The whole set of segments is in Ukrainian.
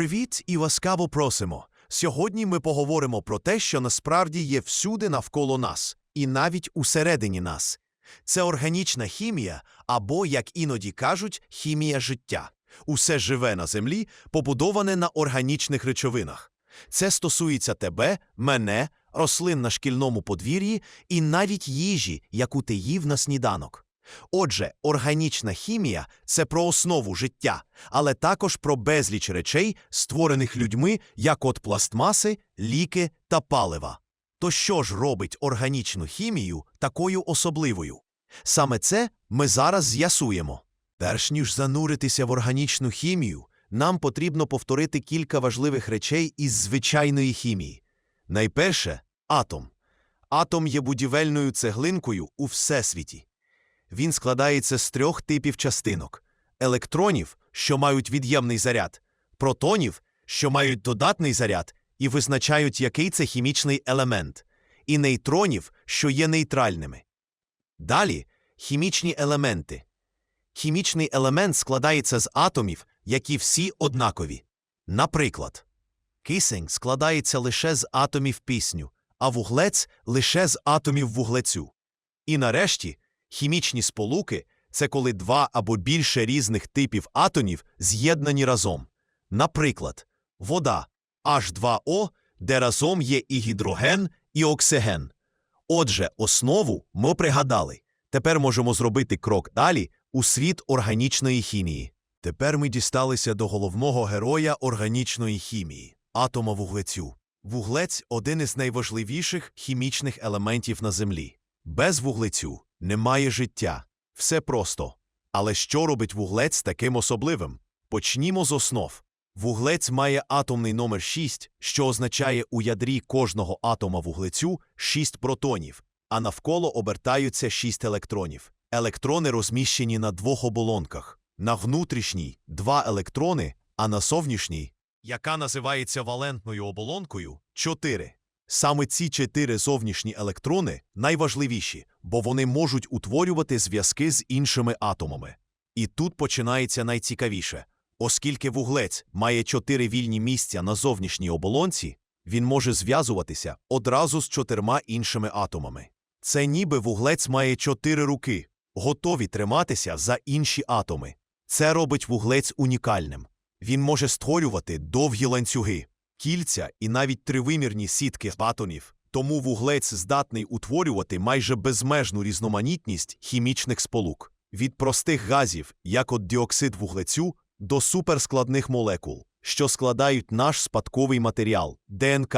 Привіт і ласкаво просимо. Сьогодні ми поговоримо про те, що насправді є всюди навколо нас, і навіть усередині нас. Це органічна хімія, або, як іноді кажуть, хімія життя. Усе живе на землі, побудоване на органічних речовинах. Це стосується тебе, мене, рослин на шкільному подвір'ї і навіть їжі, яку ти їв на сніданок. Отже, органічна хімія це про основу життя, але також про безліч речей, створених людьми, як от пластмаси, ліки та палива. То що ж робить органічну хімію такою особливою? Саме це ми зараз з'ясуємо. Перш ніж зануритися в органічну хімію, нам потрібно повторити кілька важливих речей із звичайної хімії. Найперше атом. Атом є будівельною цеглинкою у всесвіті. Він складається з трьох типів частинок: електронів, що мають від'ємний заряд, протонів, що мають додатний заряд і визначають, який це хімічний елемент, і нейтронів, що є нейтральними. Далі хімічні елементи. Хімічний елемент складається з атомів, які всі однакові. Наприклад, кисень складається лише з атомів пісню, а вуглець лише з атомів вуглецю. І нарешті хімічні сполуки це коли два або більше різних типів атомів з'єднані разом. Наприклад, вода H2O, де разом є і гідроген, і оксиген. Отже, основу ми пригадали. Тепер можемо зробити крок далі у світ органічної хімії. Тепер ми дісталися до головного героя органічної хімії атома вуглецю. Вуглець один із найважливіших хімічних елементів на Землі. Без вуглецю немає життя. Все просто. Але що робить вуглець таким особливим? Почнімо з основ. Вуглець має атомний номер 6, що означає у ядрі кожного атома вуглецю 6 протонів, а навколо обертаються 6 електронів. Електрони розміщені на двох оболонках. На внутрішній два електрони, а на зовнішній, яка називається валентною оболонкою, 4. Саме ці чотири зовнішні електрони найважливіші, бо вони можуть утворювати зв'язки з іншими атомами. І тут починається найцікавіше. Оскільки вуглець має чотири вільні місця на зовнішній оболонці, він може зв'язуватися одразу з чотирма іншими атомами. Це ніби вуглець має чотири руки, готові триматися за інші атоми. Це робить вуглець унікальним. Він може створювати довгі ланцюги, кільця і навіть тривимірні сітки атомів. Тому вуглець здатний утворювати майже безмежну різноманітність хімічних сполук від простих газів, як от діоксид вуглецю, до суперскладних молекул, що складають наш спадковий матеріал ДНК.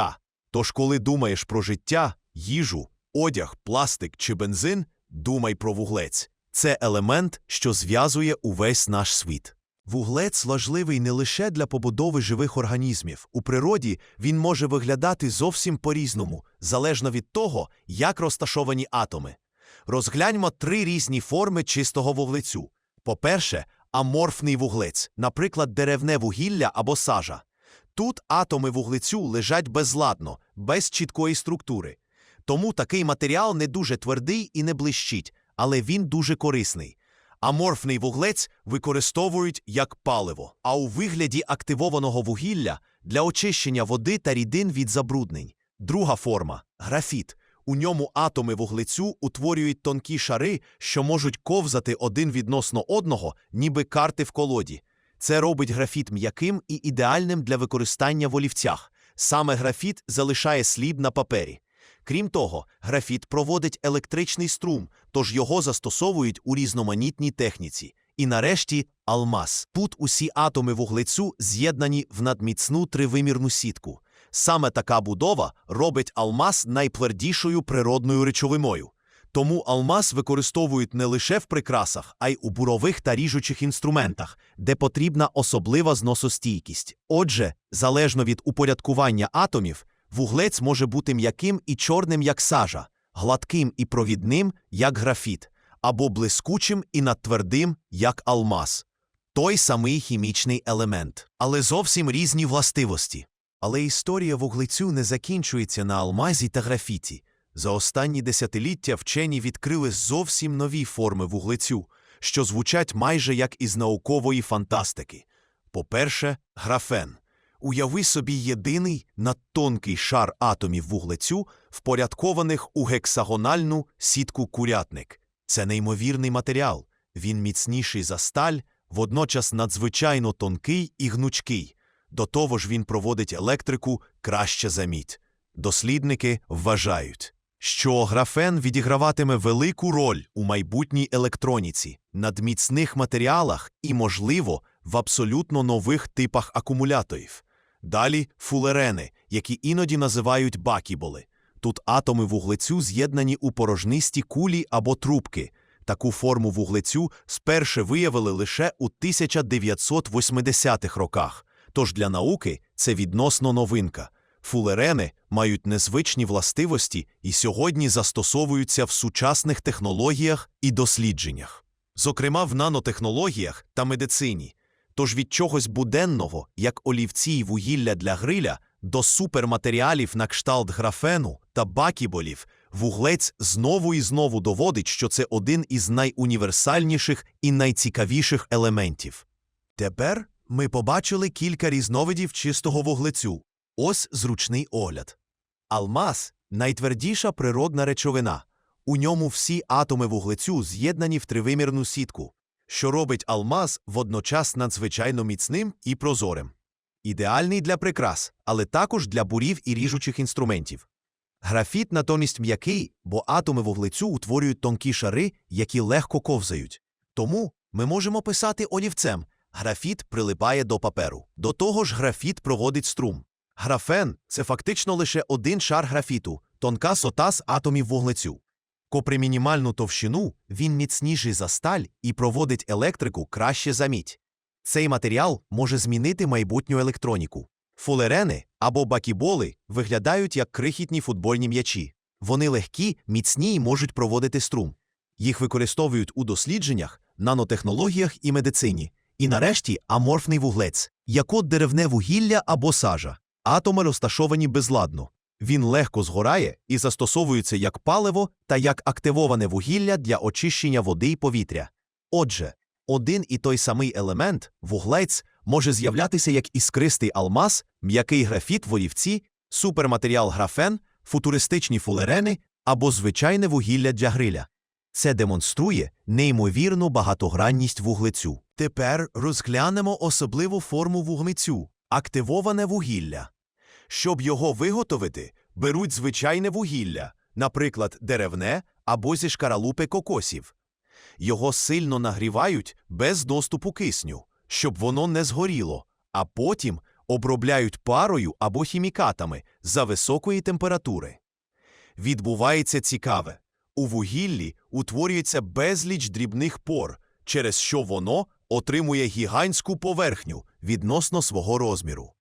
Тож, коли думаєш про життя, їжу, одяг, пластик чи бензин, думай про вуглець. Це елемент, що зв'язує увесь наш світ. Вуглець важливий не лише для побудови живих організмів. У природі він може виглядати зовсім по-різному, залежно від того, як розташовані атоми. Розгляньмо три різні форми чистого вуглецю. По-перше, аморфний вуглець, наприклад, деревне вугілля або сажа. Тут атоми вуглецю лежать безладно, без чіткої структури. Тому такий матеріал не дуже твердий і не блищить, але він дуже корисний. Аморфний вуглець використовують як паливо, а у вигляді активованого вугілля для очищення води та рідин від забруднень. Друга форма графіт. У ньому атоми вуглецю утворюють тонкі шари, що можуть ковзати один відносно одного, ніби карти в колоді. Це робить графіт м'яким і ідеальним для використання в олівцях. Саме графіт залишає слід на папері. Крім того, графіт проводить електричний струм, тож його застосовують у різноманітній техніці. І нарешті алмаз. Тут усі атоми вуглецю з'єднані в надміцну тривимірну сітку. Саме така будова робить алмаз найтвердішою природною речовиною. Тому алмаз використовують не лише в прикрасах, а й у бурових та ріжучих інструментах, де потрібна особлива зносостійкість. Отже, залежно від упорядкування атомів, вуглець може бути м'яким і чорним, як сажа, гладким і провідним, як графіт, або блискучим і надтвердим, як алмаз. Той самий хімічний елемент, але зовсім різні властивості. Але історія вуглецю не закінчується на алмазі та графіті. За останні десятиліття вчені відкрили зовсім нові форми вуглецю, що звучать майже як із наукової фантастики. По-перше, графен. Уяви собі єдиний надтонкий шар атомів вуглецю, впорядкованих у гексагональну сітку курятник. Це неймовірний матеріал. Він міцніший за сталь, водночас надзвичайно тонкий і гнучкий. До того ж він проводить електрику краще за мідь. Дослідники вважають, що графен відіграватиме велику роль у майбутній електроніці, надміцних матеріалах і, можливо, в абсолютно нових типах акумуляторів. Далі фулерени, які іноді називають бакіболи. Тут атоми вуглецю з'єднані у порожнисті кулі або трубки. Таку форму вуглецю сперше виявили лише у 1980-х роках, тож для науки це відносно новинка. Фулерени мають незвичні властивості і сьогодні застосовуються в сучасних технологіях і дослідженнях, зокрема в нанотехнологіях та медицині. Тож від чогось буденного, як олівці й вугілля для гриля, до суперматеріалів на кшталт графену та бакіболів, вуглець знову і знову доводить, що це один із найуніверсальніших і найцікавіших елементів. Тепер ми побачили кілька різновидів чистого вуглецю. Ось зручний огляд. Алмаз найтвердіша природна речовина. У ньому всі атоми вуглецю з'єднані в тривимірну сітку, що робить алмаз водночас надзвичайно міцним і прозорим. Ідеальний для прикрас, але також для бурів і ріжучих інструментів. Графіт натомість м'який, бо атоми вуглецю утворюють тонкі шари, які легко ковзають. Тому ми можемо писати олівцем. Графіт прилипає до паперу. До того ж, графіт проводить струм. Графен це фактично лише один шар графіту, тонка сота з атомів вуглецю. Попри мінімальну товщину, він міцніший за сталь і проводить електрику краще за мідь. Цей матеріал може змінити майбутню електроніку. Фулерени або бакіболи виглядають як крихітні футбольні м'ячі. Вони легкі, міцні і можуть проводити струм. Їх використовують у дослідженнях, нанотехнологіях і медицині. І нарешті аморфний вуглець, як от деревне вугілля або сажа. Атоми розташовані безладно. Він легко згорає і застосовується як паливо та як активоване вугілля для очищення води й повітря. Отже, один і той самий елемент, вуглець, може з'являтися як іскристий алмаз, м'який графіт в олівці, суперматеріал графен, футуристичні фулерени або звичайне вугілля для гриля. Це демонструє неймовірну багатогранність вуглецю. Тепер розглянемо особливу форму вуглецю активоване вугілля. Щоб його виготовити, беруть звичайне вугілля, наприклад, деревне або зі шкаралупи кокосів. Його сильно нагрівають без доступу кисню, щоб воно не згоріло, а потім обробляють парою або хімікатами за високої температури. Відбувається цікаве. У вугіллі утворюється безліч дрібних пор, через що воно отримує гігантську поверхню відносно свого розміру.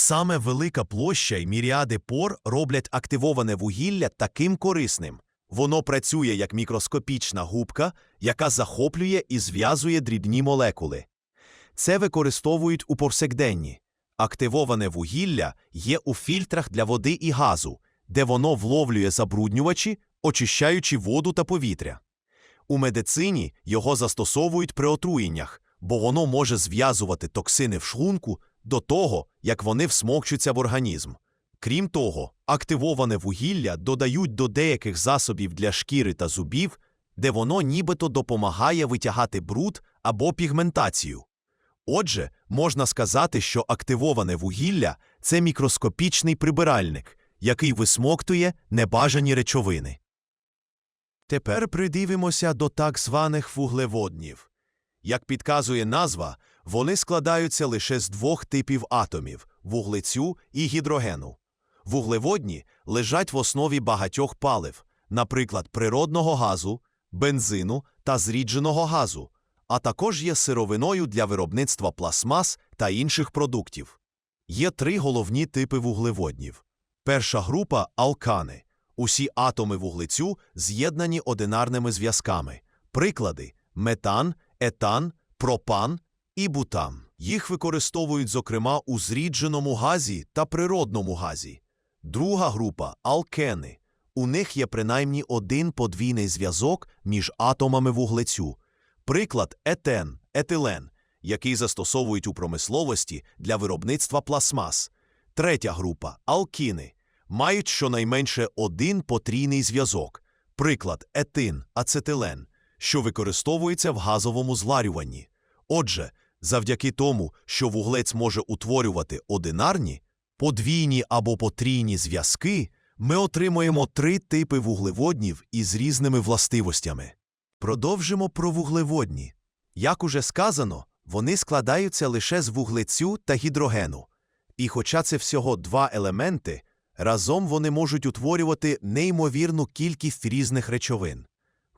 Саме велика площа й міріади пор роблять активоване вугілля таким корисним. Воно працює як мікроскопічна губка, яка захоплює і зв'язує дрібні молекули. Це використовують у повсякденні. Активоване вугілля є у фільтрах для води і газу, де воно вловлює забруднювачі, очищаючи воду та повітря. У медицині його застосовують при отруєннях, бо воно може зв'язувати токсини в шлунку до того, як вони всмокчуться в організм. Крім того, активоване вугілля додають до деяких засобів для шкіри та зубів, де воно нібито допомагає витягати бруд або пігментацію. Отже, можна сказати, що активоване вугілля це мікроскопічний прибиральник, який висмоктує небажані речовини. Тепер придивимося до так званих вуглеводнів. Як підказує назва, вони складаються лише з двох типів атомів вуглецю і гідрогену. Вуглеводні лежать в основі багатьох палив, наприклад, природного газу, бензину та зрідженого газу, а також є сировиною для виробництва пластмас та інших продуктів. Є три головні типи вуглеводнів. Перша група алкани. Усі атоми вуглецю з'єднані одинарними зв'язками. Приклади метан, етан, пропан і бутан. Їх використовують, зокрема, у зрідженому газі та природному газі. Друга група алкени. У них є принаймні один подвійний зв'язок між атомами вуглецю. Приклад етен, етилен. який застосовують у промисловості для виробництва пластмас. Третя група алкіни мають щонайменше один потрійний зв'язок, приклад етин, ацетилен, що використовується в газовому зварюванні. Отже, завдяки тому, що вуглець може утворювати одинарні, подвійні або потрійні зв'язки, ми отримуємо три типи вуглеводнів із різними властивостями. Продовжимо про вуглеводні. Як уже сказано, вони складаються лише з вуглецю та гідрогену. І хоча це всього два елементи, разом вони можуть утворювати неймовірну кількість різних речовин.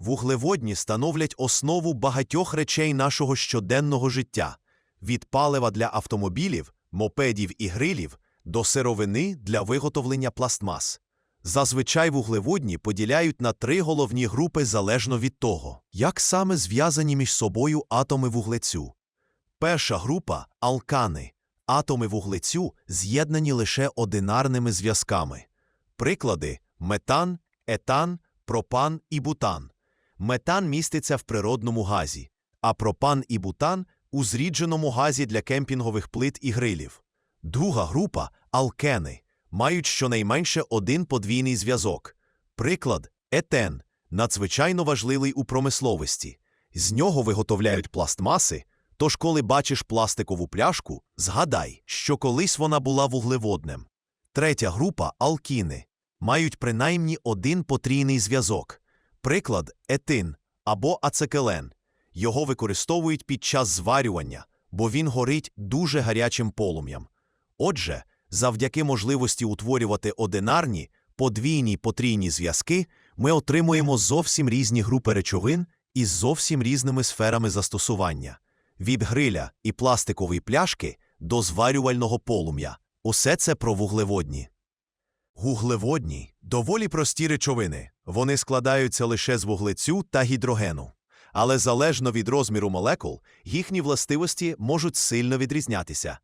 Вуглеводні становлять основу багатьох речей нашого щоденного життя від палива для автомобілів, мопедів і грилів до сировини для виготовлення пластмас. Зазвичай вуглеводні поділяють на три головні групи залежно від того, як саме зв'язані між собою атоми вуглецю. Перша група алкани. Атоми вуглецю з'єднані лише одинарними зв'язками. Приклади метан, етан, пропан і бутан. Метан міститься в природному газі, а пропан і бутан у зрідженому газі для кемпінгових плит і грилів. Друга група алкени мають щонайменше один подвійний зв'язок. Приклад етен надзвичайно важливий у промисловості. З нього виготовляють пластмаси. Тож, коли бачиш пластикову пляшку, згадай, що колись вона була вуглеводнем. Третя група алкіни мають принаймні один потрійний зв'язок. Приклад етин або ацекелен. Його використовують під час зварювання, бо він горить дуже гарячим полум'ям. Отже, завдяки можливості утворювати одинарні, подвійні потрійні зв'язки, ми отримуємо зовсім різні групи речовин із зовсім різними сферами застосування від гриля і пластикової пляшки до зварювального полум'я. Усе це про вуглеводні. Вуглеводні доволі прості речовини. Вони складаються лише з вуглецю та гідрогену. Але залежно від розміру молекул, їхні властивості можуть сильно відрізнятися.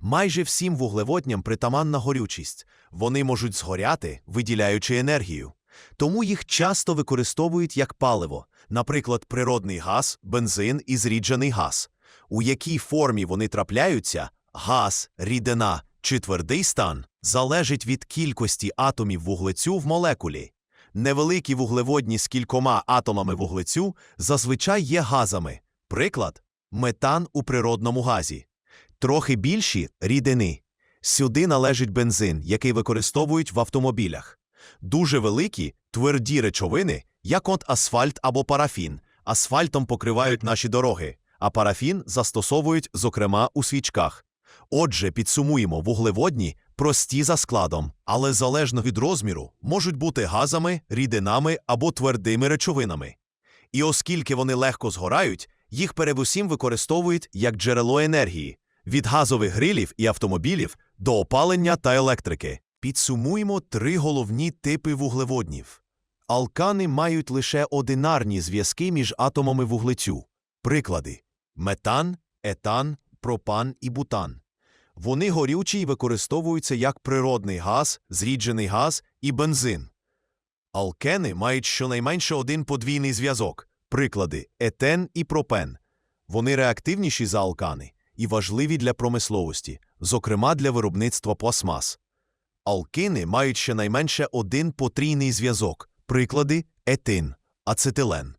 Майже всім вуглеводням притаманна горючість. Вони можуть згоряти, виділяючи енергію. Тому їх часто використовують як паливо, наприклад, природний газ, бензин і зріджений газ. У якій формі вони трапляються газ, рідина чи твердий стан залежить від кількості атомів вуглецю в молекулі. Невеликі вуглеводні з кількома атомами вуглецю зазвичай є газами. Приклад метан у природному газі. Трохи більші рідини. Сюди належить бензин, який використовують в автомобілях. Дуже великі тверді речовини, як от асфальт або парафін. Асфальтом покривають наші дороги, а парафін застосовують, зокрема, у свічках. Отже, підсумуємо вуглеводні прості за складом, але залежно від розміру можуть бути газами, рідинами або твердими речовинами. І оскільки вони легко згорають, їх передусім використовують як джерело енергії від газових грилів і автомобілів до опалення та електрики. Підсумуємо три головні типи вуглеводнів. Алкани мають лише одинарні зв'язки між атомами вуглецю. Приклади метан, етан, пропан і бутан. Вони горючі й використовуються як природний газ, зріджений газ і бензин. Алкени мають щонайменше один подвійний зв'язок. Приклади етен і пропен. Вони реактивніші за алкани і важливі для промисловості, зокрема для виробництва пластмас. Алкини мають щонайменше один потрійний зв'язок. Приклади етин, ацетилен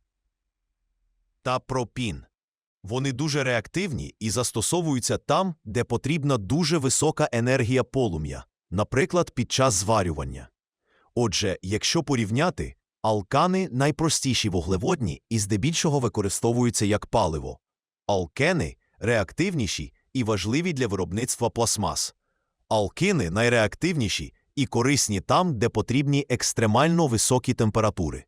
та пропін. Вони дуже реактивні і застосовуються там, де потрібна дуже висока енергія полум'я, наприклад, під час зварювання. Отже, якщо порівняти, алкани найпростіші вуглеводні і здебільшого використовуються як паливо. Алкени реактивніші і важливі для виробництва пластмас. Алкини найреактивніші і корисні там, де потрібні екстремально високі температури.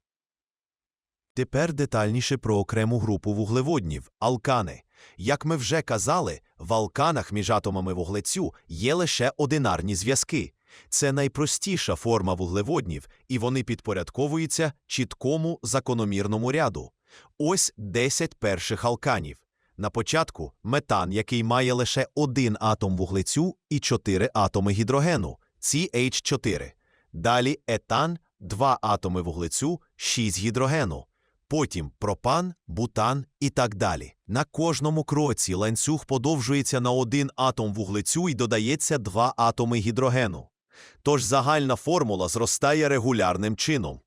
Тепер детальніше про окрему групу вуглеводнів алкани. Як ми вже казали, в алканах між атомами вуглецю є лише одинарні зв'язки. Це найпростіша форма вуглеводнів, і вони підпорядковуються чіткому закономірному ряду. Ось 10 перших алканів. На початку метан, який має лише один атом вуглецю і 4 атоми гідрогену CH4. Далі етан, 2 атоми вуглецю, 6 гідрогену. Потім пропан, бутан і так далі. На кожному кроці ланцюг подовжується на один атом вуглецю і додається два атоми гідрогену. Тож загальна формула зростає регулярним чином.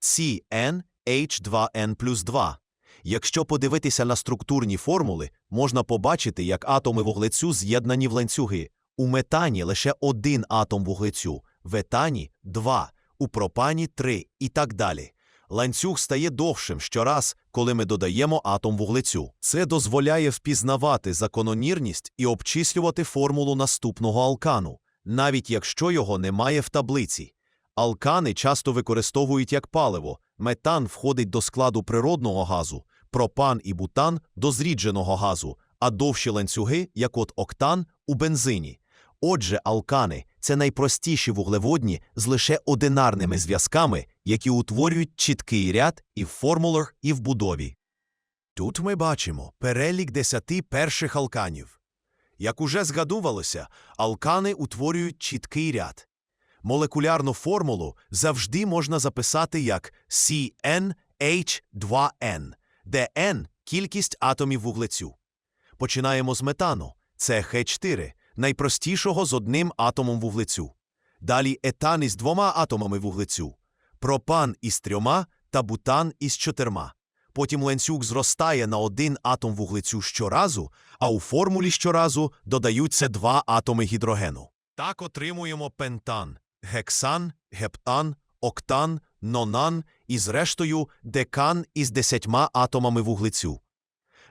CnH2n плюс 2. Якщо подивитися на структурні формули, можна побачити, як атоми вуглецю з'єднані в ланцюги. У метані лише один атом вуглецю, в етані – два, у пропані – три і так далі. Ланцюг стає довшим щораз, коли ми додаємо атом вуглецю. Це дозволяє впізнавати закономірність і обчислювати формулу наступного алкану, навіть якщо його немає в таблиці. Алкани часто використовують як паливо. Метан входить до складу природного газу, пропан і бутан – до зрідженого газу, а довші ланцюги, як от октан, у бензині. Отже, алкани – це найпростіші вуглеводні з лише одинарними зв'язками, які утворюють чіткий ряд і в формулах, і в будові. Тут ми бачимо перелік десяти перших алканів. Як уже згадувалося, алкани утворюють чіткий ряд. Молекулярну формулу завжди можна записати як CnH2n, де n – кількість атомів вуглецю. Починаємо з метану – це Х4, найпростішого з одним атомом вуглецю. Далі етан із двома атомами вуглецю, пропан із трьома та бутан із чотирма. Потім ланцюг зростає на один атом вуглецю щоразу, а у формулі щоразу додаються два атоми гідрогену. Так отримуємо пентан, гексан, гептан, октан, нонан і, зрештою, декан із десятьма атомами вуглецю.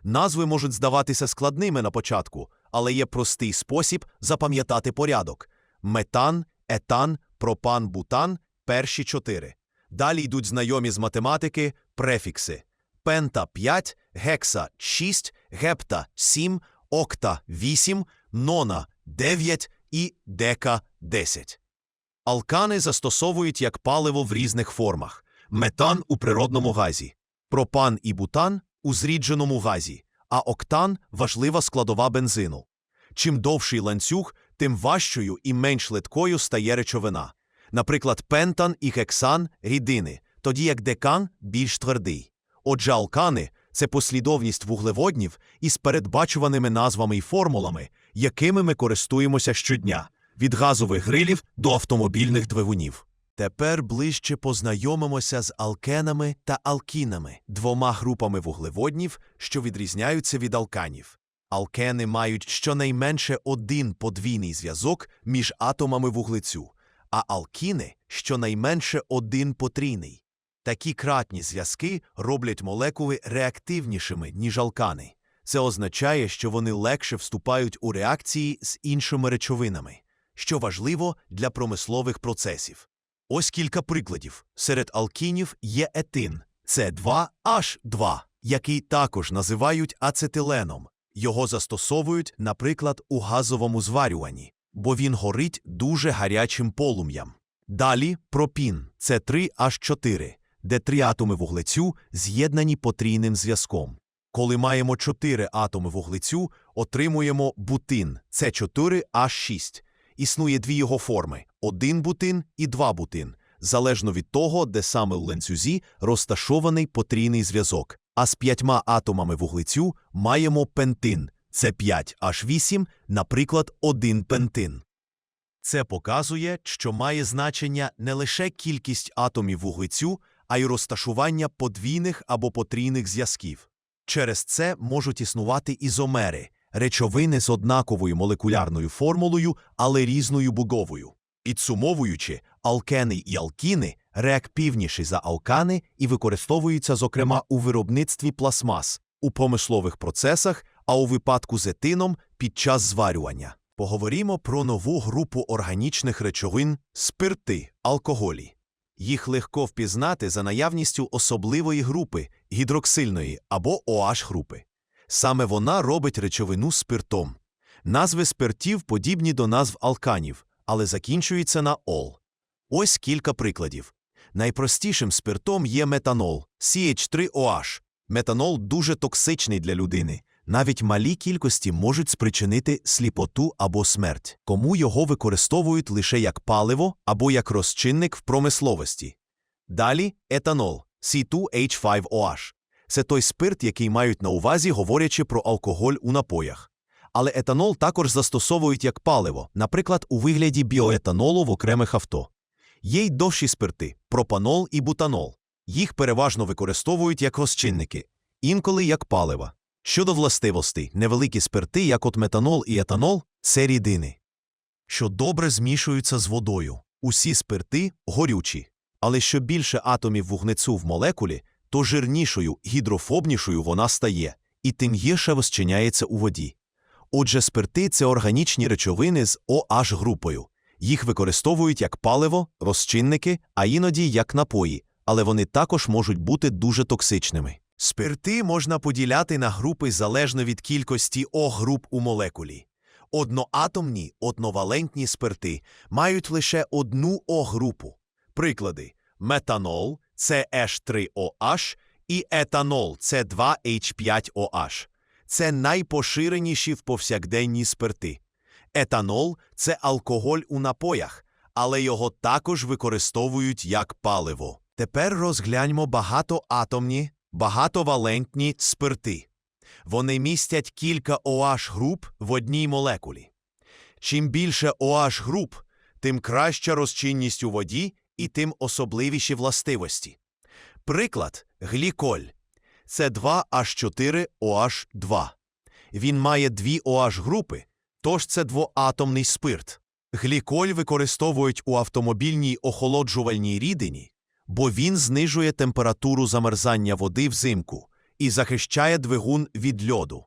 Назви можуть здаватися складними на початку, але є простий спосіб запам'ятати порядок: метан, етан, пропан, бутан перші чотири. Далі йдуть знайомі з математики префікси: пента 5, гекса 6, гепта 7, окта 8, нона 9 і дека 10. Алкани застосовують як паливо в різних формах: метан у природному газі, пропан і бутан у зрідженому газі, а октан важлива складова бензину. Чим довший ланцюг, тим важчою і менш литкою стає речовина. Наприклад, пентан і гексан – рідини, тоді як декан більш твердий. Отже, алкани – це послідовність вуглеводнів із передбачуваними назвами і формулами, якими ми користуємося щодня – від газових грилів до автомобільних двигунів. Тепер ближче познайомимося з алкенами та алкінами, двома групами вуглеводнів, що відрізняються від алканів. Алкени мають щонайменше один подвійний зв'язок між атомами вуглецю, а алкіни щонайменше один потрійний. Такі кратні зв'язки роблять молекули реактивнішими, ніж алкани. Це означає, що вони легше вступають у реакції з іншими речовинами, що важливо для промислових процесів. Ось кілька прикладів. Серед алкінів є етин – це 2H2, який також називають ацетиленом. Його застосовують, наприклад, у газовому зварюванні, бо він горить дуже гарячим полум'ям. Далі пропін – це 3H4, де три атоми вуглецю з'єднані потрійним зв'язком. Коли маємо 4 атоми вуглецю, отримуємо бутин – це 4H6. Існує дві його форми – один бутин і два бутин, залежно від того, де саме у ланцюзі розташований потрійний зв'язок. А з п'ятьма атомами вуглецю маємо пентин – це 5H8, наприклад, один пентин. Це показує, що має значення не лише кількість атомів вуглецю, а й розташування подвійних або потрійних зв'язків. Через це можуть існувати ізомери – речовини з однаковою молекулярною формулою, але різною будовою. Підсумовуючи, алкени і алкіни реактивніші за алкани і використовуються, зокрема, у виробництві пластмас, у промислових процесах, а у випадку з етином під час зварювання. Поговоримо про нову групу органічних речовин – спирти, алкоголі. Їх легко впізнати за наявністю особливої групи – гідроксильної або OH-групи. Саме вона робить речовину спиртом. Назви спиртів подібні до назв алканів, але закінчуються на «ол». Ось кілька прикладів. Найпростішим спиртом є метанол – CH3OH. Метанол дуже токсичний для людини. Навіть малі кількості можуть спричинити сліпоту або смерть, кому його використовують лише як паливо або як розчинник в промисловості. Далі етанол C2H5OH. Це той спирт, який мають на увазі, говорячи про алкоголь у напоях. Але етанол також застосовують як паливо, наприклад, у вигляді біоетанолу в окремих авто. Є й довші спирти пропанол і бутанол. Їх переважно використовують як розчинники, інколи як палива. Щодо властивостей, невеликі спирти, як от метанол і етанол, це рідини, що добре змішуються з водою. Усі спирти горючі. Але що більше атомів вугнецю в молекулі, то жирнішою, гідрофобнішою вона стає, і тим гірше розчиняється у воді. Отже, спирти це органічні речовини з OH групою. Їх використовують як паливо, розчинники, а іноді як напої, але вони також можуть бути дуже токсичними. Спирти можна поділяти на групи залежно від кількості О-груп у молекулі. Одноатомні, одновалентні спирти мають лише одну О-групу. Приклади: метанол це H3OH і етанол це 2H5OH. Це найпоширеніші в повсякденні спирти. Етанол це алкоголь у напоях, але його також використовують як паливо. Тепер розгляньмо багатоатомні, багатовалентні спирти. Вони містять кілька OH груп в одній молекулі. Чим більше OH груп, тим краща розчинність у воді і тим особливіші властивості. Приклад гліколь це 2H4OH2. Він має дві OH групи, тож це двоатомний спирт. Гліколь використовують у автомобільній охолоджувальній рідині, бо він знижує температуру замерзання води взимку і захищає двигун від льоду.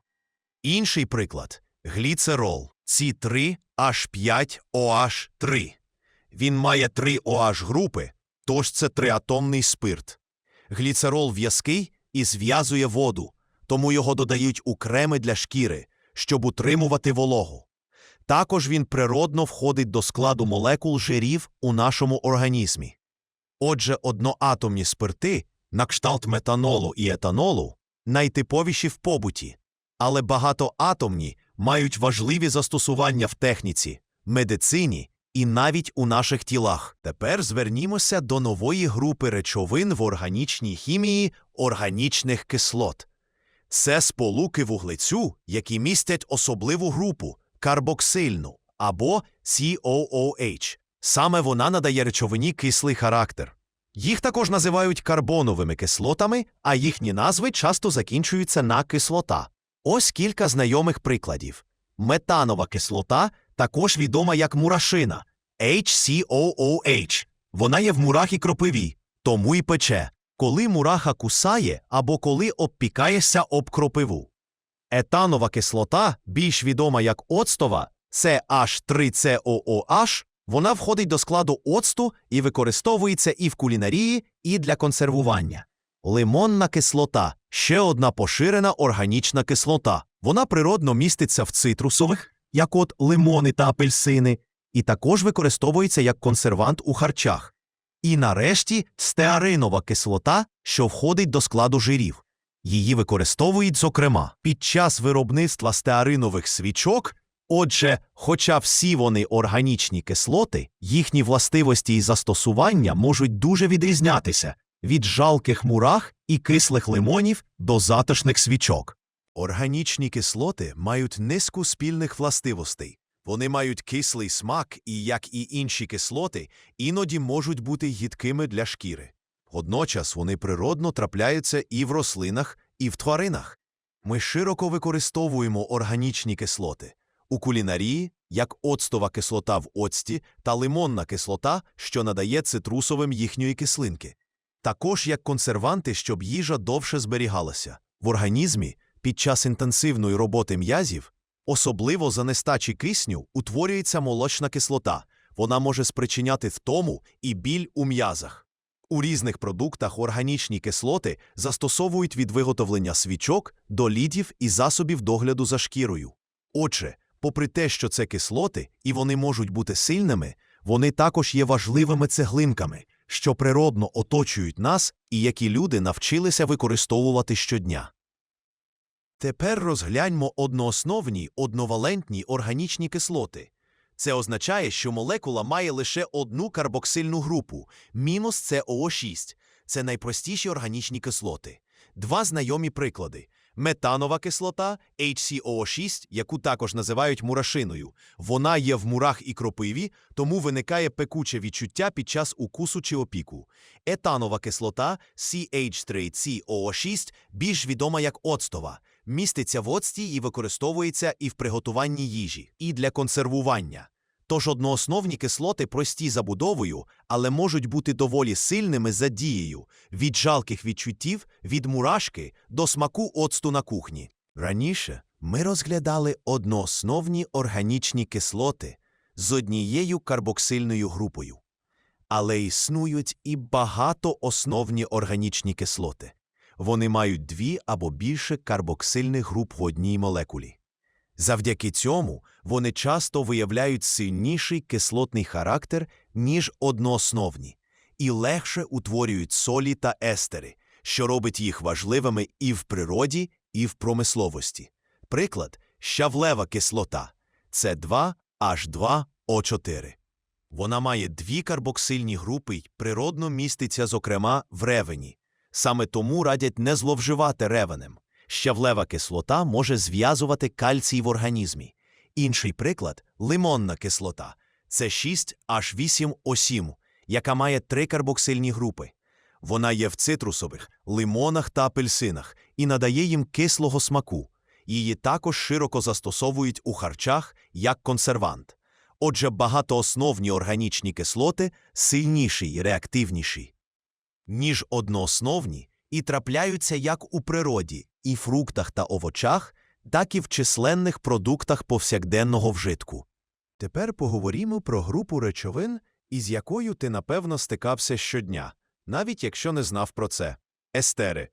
Інший приклад гліцерол C3H5OH3. Він має три OH групи, тож це триатомний спирт. Гліцерол в'язкий і зв'язує воду, тому його додають у креми для шкіри, щоб утримувати вологу. Також він природно входить до складу молекул жирів у нашому організмі. Отже, одноатомні спирти, на кшталт метанолу і етанолу, найтиповіші в побуті, але багатоатомні мають важливі застосування в техніці, медицині і навіть у наших тілах. Тепер звернімося до нової групи речовин в органічній хімії органічних кислот. Це сполуки вуглецю, які містять особливу групу карбоксильну або COOH. Саме вона надає речовині кислий характер. Їх також називають карбоновими кислотами, а їхні назви часто закінчуються на кислота. Ось кілька знайомих прикладів. Метанова кислота також відома як мурашина HCOOH. Вона є в мурахі кропиві, тому й пече, коли мураха кусає або коли обпікаєшся об кропиву. Етанова кислота, більш відома як оцтова, це H3COOH, вона входить до складу оцту і використовується і в кулінарії, і для консервування. Лимонна кислота ще одна поширена органічна кислота. Вона природно міститься в цитрусових, як от лимони та апельсини, і також використовується як консервант у харчах. І нарешті стеаринова кислота, що входить до складу жирів. Її використовують, зокрема, під час виробництва стеаринових свічок. Отже, хоча всі вони органічні кислоти, їхні властивості і застосування можуть дуже відрізнятися від жалких мурах і кислих лимонів до затишних свічок. Органічні кислоти мають низку спільних властивостей. Вони мають кислий смак і, як і інші кислоти, іноді можуть бути гідкими для шкіри. Водночас вони природно трапляються і в рослинах, і в тваринах. Ми широко використовуємо органічні кислоти у кулінарії, як оцтова кислота в оцті та лимонна кислота, що надає цитрусовим їхньої кислинки, також як консерванти, щоб їжа довше зберігалася. В організмі під час інтенсивної роботи м'язів, особливо за нестачі кисню, утворюється молочна кислота. Вона може спричиняти втому і біль у м'язах. У різних продуктах органічні кислоти застосовують від виготовлення свічок до лідів і засобів догляду за шкірою. Отже, попри те, що це кислоти, і вони можуть бути сильними, вони також є важливими цеглинками, що природно оточують нас і які люди навчилися використовувати щодня. Тепер розгляньмо одноосновні одновалентні органічні кислоти. Це означає, що молекула має лише одну карбоксильну групу мінус СО6. це найпростіші органічні кислоти. Два знайомі приклади. Метанова кислота HCOO6, яку також називають мурашиною. Вона є в мурах і кропиві, тому виникає пекуче відчуття під час укусу чи опіку. Етанова кислота CH3COO6 більш відома як оцтова. Міститься в оцті і використовується і в приготуванні їжі, і для консервування. Тож одноосновні кислоти прості забудовою, але можуть бути доволі сильними за дією, від жалких відчуттів, від мурашки до смаку оцту на кухні. Раніше ми розглядали одноосновні органічні кислоти з однією карбоксильною групою. Але існують і багатоосновні органічні кислоти. Вони мають дві або більше карбоксильних груп в одній молекулі. Завдяки цьому вони часто виявляють сильніший кислотний характер, ніж одноосновні, і легше утворюють солі та естери, що робить їх важливими і в природі, і в промисловості. Приклад щавлева кислота С2H2O4. Вона має дві карбоксильні групи й природно міститься, зокрема, в ревені. Саме тому радять не зловживати ревенем. Щавлева кислота може зв'язувати кальцій в організмі. Інший приклад лимонна кислота це 6H8O7, яка має три карбоксильні групи. Вона є в цитрусових, лимонах та апельсинах і надає їм кислого смаку. Її також широко застосовують у харчах як консервант. Отже, багатоосновні органічні кислоти сильніші й реактивніші, ніж одноосновні, і трапляються як у природі, і фруктах та овочах, так і в численних продуктах повсякденного вжитку. Тепер поговоримо про групу речовин, із якою ти, напевно, стикався щодня, навіть якщо не знав про це. Естери.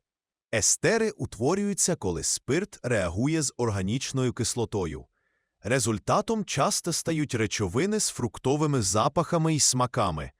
Естери утворюються, коли спирт реагує з органічною кислотою. Результатом часто стають речовини з фруктовими запахами і смаками.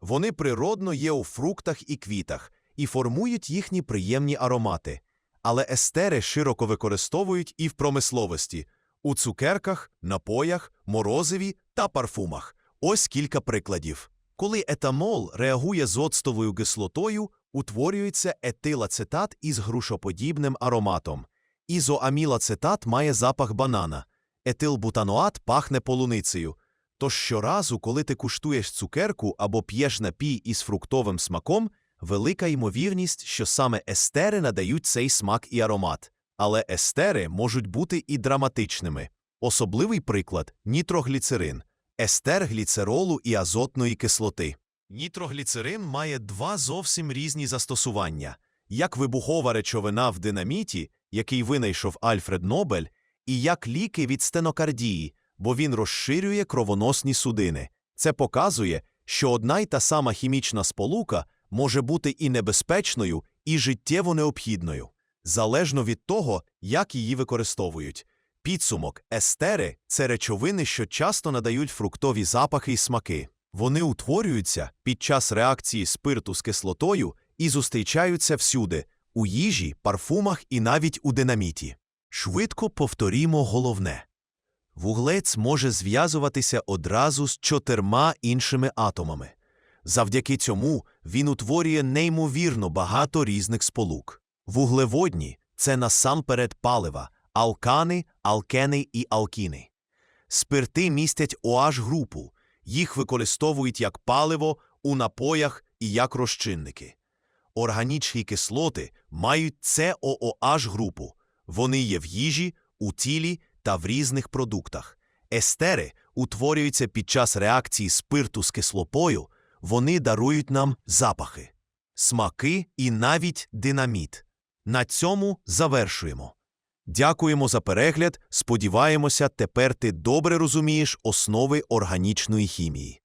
Вони природно є у фруктах і квітах і формують їхні приємні аромати. Але естери широко використовують і в промисловості у цукерках, напоях, морозиві та парфумах. Ось кілька прикладів. Коли етанол реагує з оцтовою кислотою, утворюється етилацетат із грушоподібним ароматом. Ізоамілацетат має запах банана. Етилбутаноат пахне полуницею. Тож щоразу, коли ти куштуєш цукерку або п'єш напій із фруктовим смаком, велика ймовірність, що саме естери надають цей смак і аромат. Але естери можуть бути і драматичними. Особливий приклад нітрогліцерин, естер гліцеролу і азотної кислоти. Нітрогліцерин має два зовсім різні застосування, як вибухова речовина в динаміті, який винайшов Альфред Нобель, і як ліки від стенокардії, бо він розширює кровоносні судини. Це показує, що одна й та сама хімічна сполука може бути і небезпечною, і життєво необхідною, залежно від того, як її використовують. Підсумок естери це речовини, що часто надають фруктові запахи і смаки. Вони утворюються під час реакції спирту з кислотою і зустрічаються всюди у їжі, парфумах і навіть у динаміті. Швидко повторімо головне. Вуглець може зв'язуватися одразу з чотирма іншими атомами. Завдяки цьому він утворює неймовірно багато різних сполук. Вуглеводні це насамперед палива, алкани, алкени і алкіни. Спирти містять OH групу, їх використовують як паливо у напоях і як розчинники. Органічні кислоти мають COOH групу. Вони є в їжі, у тілі та в різних продуктах. Естери утворюються під час реакції спирту з кислопою, вони дарують нам запахи, смаки і навіть динаміт. На цьому завершуємо. Дякуємо за перегляд. Сподіваємося, тепер ти добре розумієш основи органічної хімії.